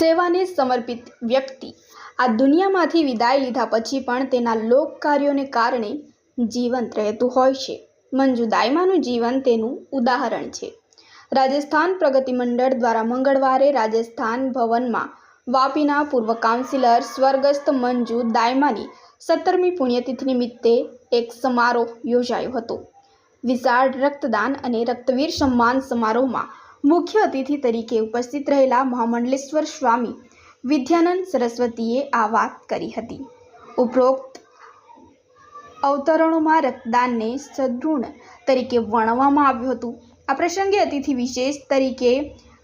સેવાને સમર્પિત વ્યક્તિ. આ દુનિયામાંથી વિદાય લીધા પછી પણ તેના લોક કાર્યોને કારણે જીવંત રહેતું હોય છે. મંજુ દાયમાનું જીવન તેનું ઉદાહરણ છે. રાજસ્થાન પ્રગતિ મંડળ દ્વારા મંગળવારે રાજસ્થાન ભવનમાં વાપીના પૂર્વ કાઉન્સિલર સ્વર્ગસ્થ મંજુ દાયમાની સત્તરમી પુણ્યતિથિ નિમિત્તે એક સમારોહ યોજાયો હતો. વિશાળ રક્તદાન અને રક્તવીર સન્માન સમારોહમાં મુખ્ય અતિથિ તરીકે ઉપસ્થિત રહેલા મહામંડલેશ્વર સ્વામી વિદ્યાનંદ સરસ્વતીએ આ વાત કરી હતી. ઉપરોક્ત અવતરણોમાં રક્તદાનને સદૃઢ તરીકે વર્ણવવામાં આવ્યું હતું. આ પ્રસંગે અતિથિ વિશેષ તરીકે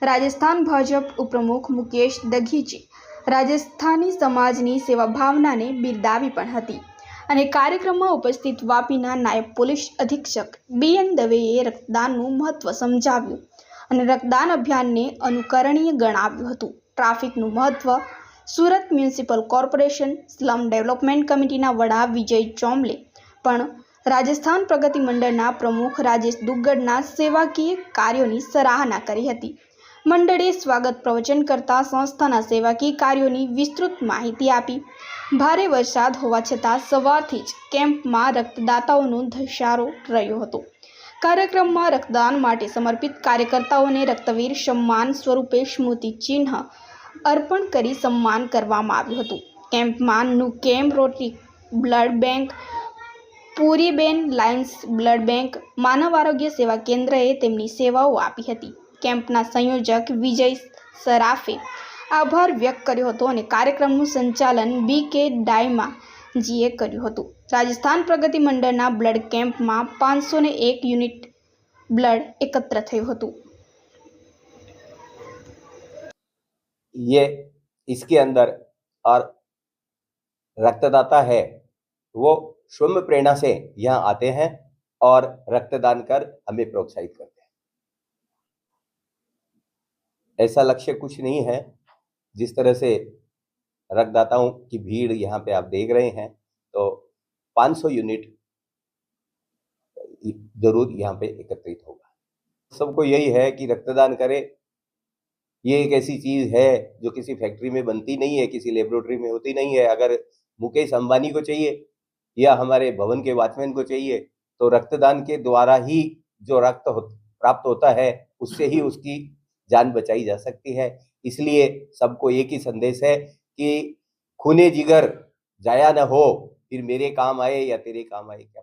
રાજસ્થાન ભાજપ ઉપપ્રમુખ મુકેશ દઘીચે રાજસ્થાની સમાજની સેવા ભાવનાને બિરદાવી પણ હતી અને કાર્યક્રમમાં ઉપસ્થિત વાપીના નાયબ પોલીસ અધિક્ષક બી એન દવેએ રક્તદાનનું મહત્ત્વ સમજાવ્યું. અને રક્તદાન અભિયાનને અનુકરણીય ગણાવ્યું હતું. ટ્રાફિકનું મહત્ત્વ Surat municipal corporation slum development કમિટીના વડા વિજય ચોમલે, પણ રાજસ્થાન પ્રગતિ મંડળના પ્રમુખ રાજેશ દુગ્ગડના સેવાકીય કાર્યોની સરાહના કરી હતી. મંડળે સ્વાગત પ્રવચન કરતા સંસ્થાના સેવાકીય કાર્યોની વિસ્તૃત માહિતી આપી. ભારે વરસાદ હોવા છતાં સવારથી જ કેમ્પમાં રક્તદાતાઓનો ધસારો રહ્યો હતો. કાર્યક્રમમાં રક્તદાન માટે સમર્પિત કાર્યકર્તાઓને રક્તવીર સન્માન સ્વરૂપે સ્મૃતિ ચિહ્ન અર્પણ કરી સન્માન કરવામાં આવ્યું હતું. કેમ્પમાં camp Rotary, blood bank, Puriben Lions blood bank, માનવ આરોગ્ય સેવા કેન્દ્રએ તેમની સેવાઓ આપી હતી. કેમ્પના સંયોજક વિજય સરાફે આભાર વ્યક્ત કર્યો હતો અને કાર્યક્રમનું સંચાલન બી કે ડાયમા જીએ કર્યું હતું રાજસ્થાન પ્રગતિ મંડળના બ્લડ કેમ્પમાં પાંચસો ને એક યુનિટ બ્લડ એકત્ર થયું હતું ये इसके अंदर और रक्तदाता है वो स्वयं प्रेरणा से यहाँ आते हैं और रक्तदान कर हमें प्रोत्साहित करते हैं ऐसा लक्ष्य कुछ नहीं है जिस तरह से रक्तदाताओं की भीड़ यहाँ पे आप देख रहे हैं तो 500 यूनिट ज़रूर यहाँ पे एकत्रित होगा। सबको यही है कि रक्तदान करें। ये एक ऐसी चीज़ है जो किसी फैक्ट्री में बनती नहीं है किसी लेबोरेटरी में होती नहीं है। अगर मुकेश अंबानी को चाहिए या हमारे भवन के वॉचमैन को चाहिए तो रक्तदान के द्वारा ही जो रक्त हो, प्राप्त होता है उससे ही उसकी जान बचाई जा सकती है। इसलिए सबको एक ही संदेश है कि खूने जिगर जाया न हो फिर मेरे काम आए या तेरे काम आए क्या